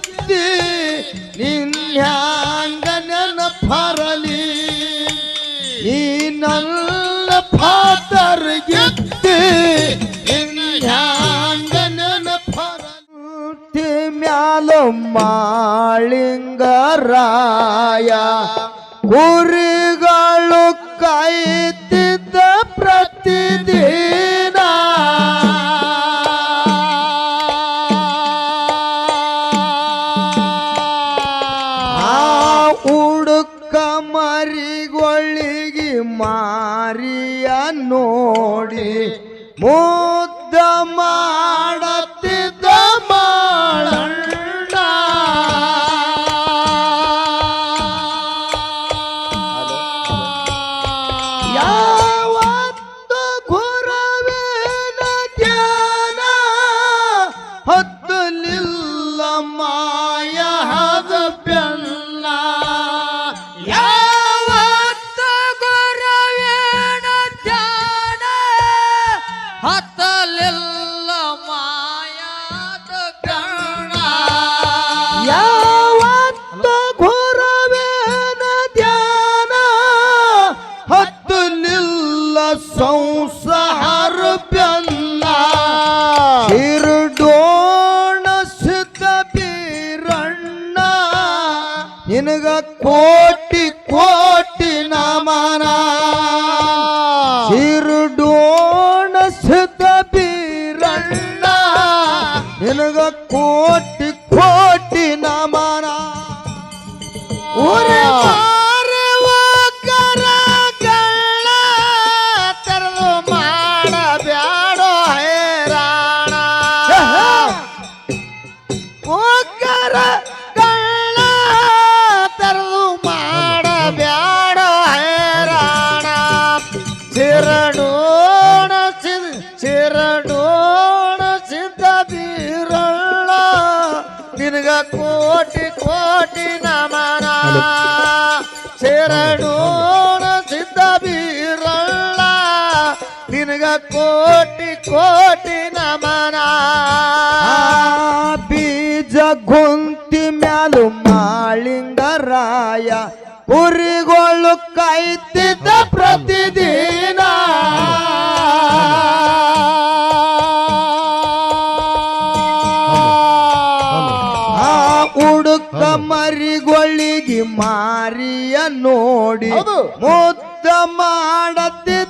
ಗೆದ್ದಿ ನಿನ್ಯಾಂಗ ನೆನಪರಲಿ ನೀ ನನ್ನ ಫಾದರ್ ಗೆದ್ದೆ ನಿನ್ಯಾಂಗ ನೆನಪರಲಿ ಮ್ಯಾಲ ಮಾಳಿಂಗರಾಯ. ಕುರಿಗಳು ಕಾಯ್ತಿದ್ದ ಹಿರುಡೋಣ ಸಿದ್ಧ ಬೀರಣ್ಣ ನಿನಗ ಕೋಟಿ ಕೋಟಿ ಕೋಟಿ ನಮನ ಶರಣೋಣ ಸಿದ್ಧ ಬೀರಳ್ಳ ನಿನಗ ಕೋಟಿ ಕೋಟಿ ನಮನ ಬೀಜ ಗುಂತಿ ಮ್ಯಾಲು ಮಾಳಿಂಗರಾಯ ಉರಿಗೊಳ್ಳು ಕೈತಿದ್ದ ಪ್ರತಿದಿನ. ಉಡುಕ ಮರಿಗೊಳಿಗೆ ಮಾರಿಯ ನೋಡಿ. ಮುದ್ದ ಮಾಡತ್ತಿದ್ದ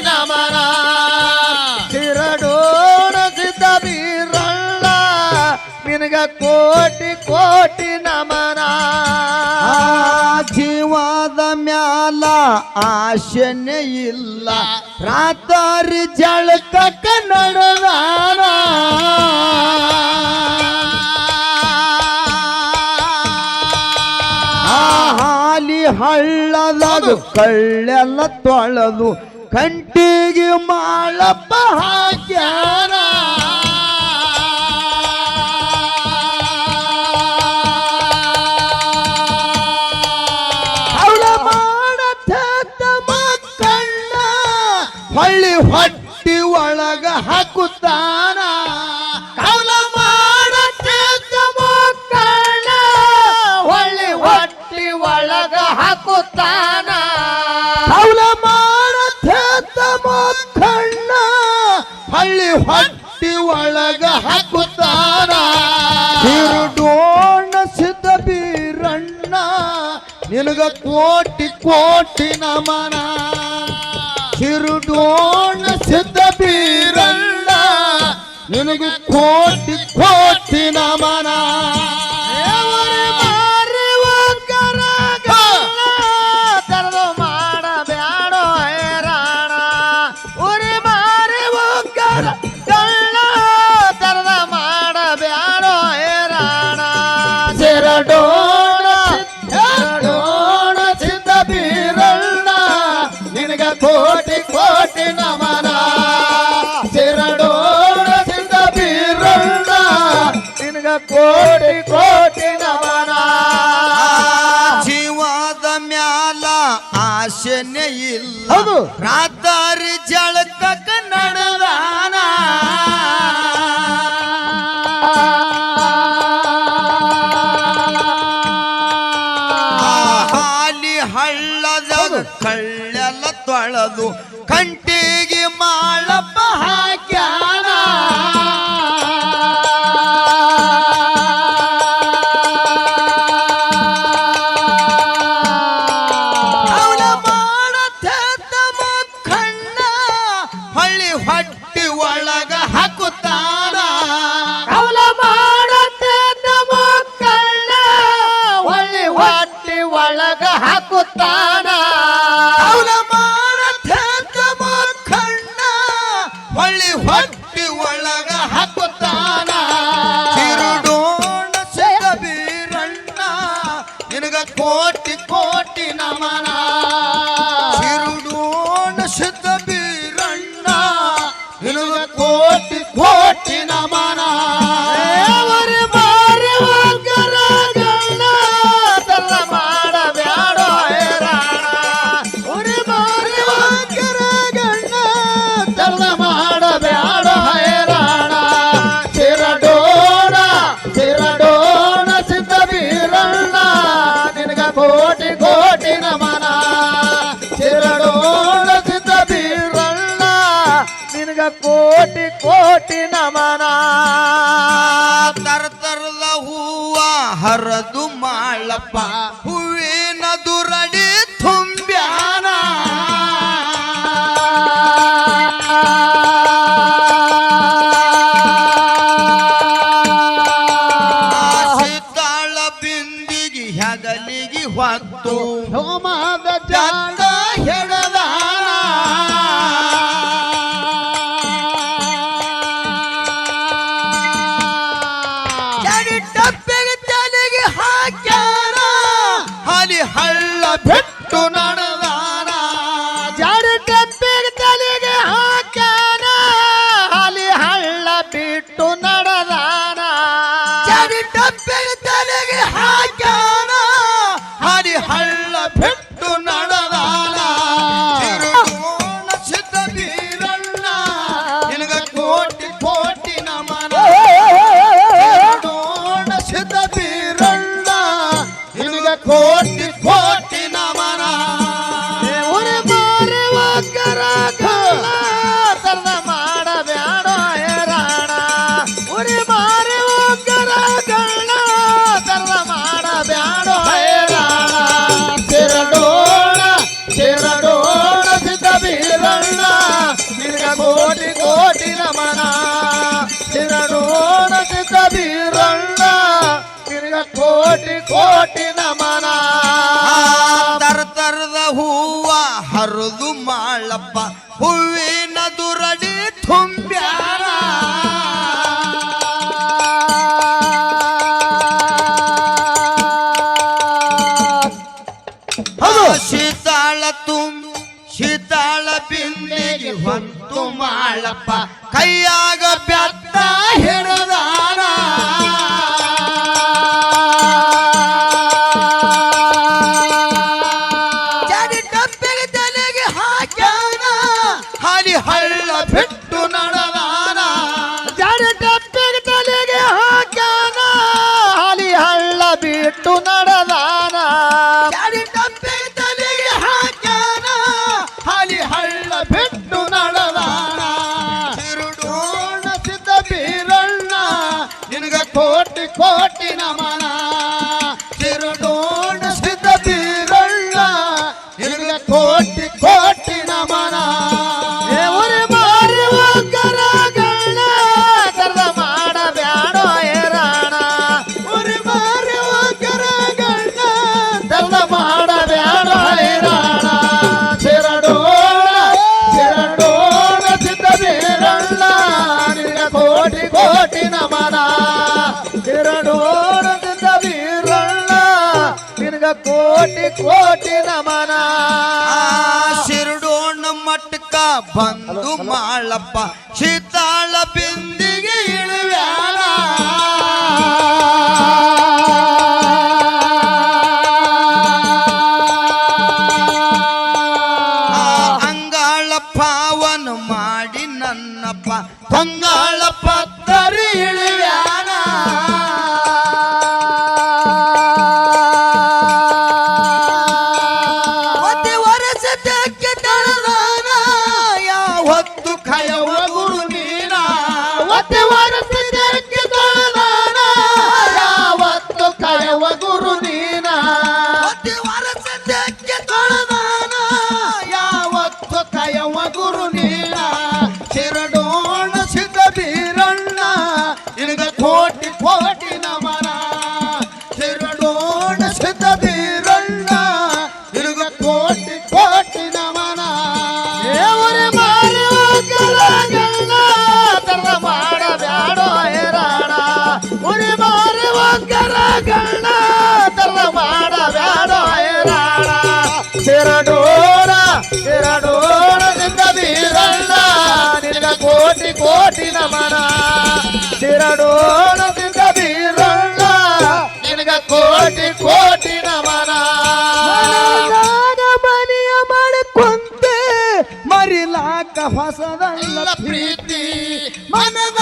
ನಮನ ಸಿರಡೋಣ ಸಿದ್ಧ ಬೀರಲ್ಲ ನಿನಗ ಕೋಟಿ ಕೋಟಿ ನಮನ. ಜೀವದ ಮ್ಯಾಲ ಆಶನೆ ಇಲ್ಲ. ರಾತ್ರಿ ಜಳಕ ಕನ್ನಡದಾನ ಆ ಹಾಲಿ ಹಳ್ಳಲದು ಕಳ್ಳೆಲ್ಲ ತೊಳೆದು ಕಂಟಿಗೆ ಮಾಳಪ್ಪ ಹಾಕ್ಯಾರ. ಅವಳ ಮಾಡತ್ತ ಮಕ್ಕಳ ಹೊಳ್ಳಿ ಹೊಟ್ಟಿ ಒಳಗ ಹಾಕುತ್ತಾ ಹುಡುಗ ಕೋಟಿ ಕೋಟಿ ನಮನ. ಸಿರುಡೋಣ ಸಿದ್ಧ ಬೀರಣ್ಣ. ನಿನಗೆ ಕೋಟಿ ಕೋಟಿ ನಮನ. ಮಾಡಬ್ಯಾಡೋ ಹೇರಾಣ. ಸಿರಡೋ ಕೋಟಿ ಕೋಟಿ ನಮನ. ಜೀವದ ಮ್ಯಾಲ ಆಶನೆ ಇಲ್ಲ. ಹೌದು. ರಾತಾರಿ ಜಳಕ ನಡೆದಾನ. ಹಾಲಿ ಹಳ್ಳದ ಕಳ್ಳೆಲ್ಲ ತೊಳೆದು ನಿನಗ ಕೋಟಿ ಕೋಟಿ ನಮನ மரது மாளப்பா ಕೋಟಿ ಕೋಟಿ ನಮನ ಚಿರನೂರ ಸಿದ್ಧ ಬೀರಣ್ಣ ನಿನಗ ಕೋಟಿ ಕೋಟಿ ನಮನ ತರ್ತರದ ಹೂವ ಹರಿದು ಮಾಳಪ್ಪ ಹೂವಿನ ದುರಡಿ ತುಂಬ್ಯಾರ ಅದು ಪಿಂದಿಗೆ ಹೊತ್ತು ಮಾಳಪ್ಪ. ಕೈಯಾಗ ಬೆತ್ತ ಹಿಡ ಕೋಟಿ ನಮನ ಶಿರ್ಡೋಣ ಮಟ್ಕ ಬಂದು ಮಾಳಪ್ಪ ಶೀತಾಳ ಬಿ ಕಠಿಣ ಮನ ತಿರಡೋಣದಿಂದ ಬೀರಣ್ಣ ನಿನಗ ಕೋಟಿ ಕೋಟಿ ನಮನ ಮನೆಯ ಮಾಡಿಕೊಂತೆ ಮರಿಲಾಕ ಹೊಸದಲ್ಲ ಪ್ರೀತಿ ಮನದ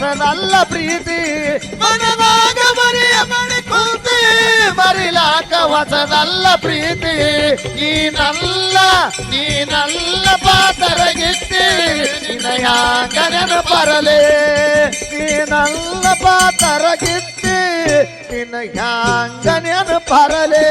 ಮನದಲ್ಲ ಪ್ರೀತಿ ಮನದಾಗ ಮರಿಯ ಮಡಿ ಕೂತಿ, ಮರಿಲಾಕ ಹೊಸದಲ್ಲ ಪ್ರೀತಿ. ನೀನಲ್ಲ ನೀನಲ್ಲ ಪಾತರಗಿತ್ತಿ ನಿನಯಾಕನ ಬರಲೇ. ನೀನಲ್ಲ ಪಾತರಗಿತ್ತಿ ನಿನಯಾಂಗನೇನು ಬರಲೇ.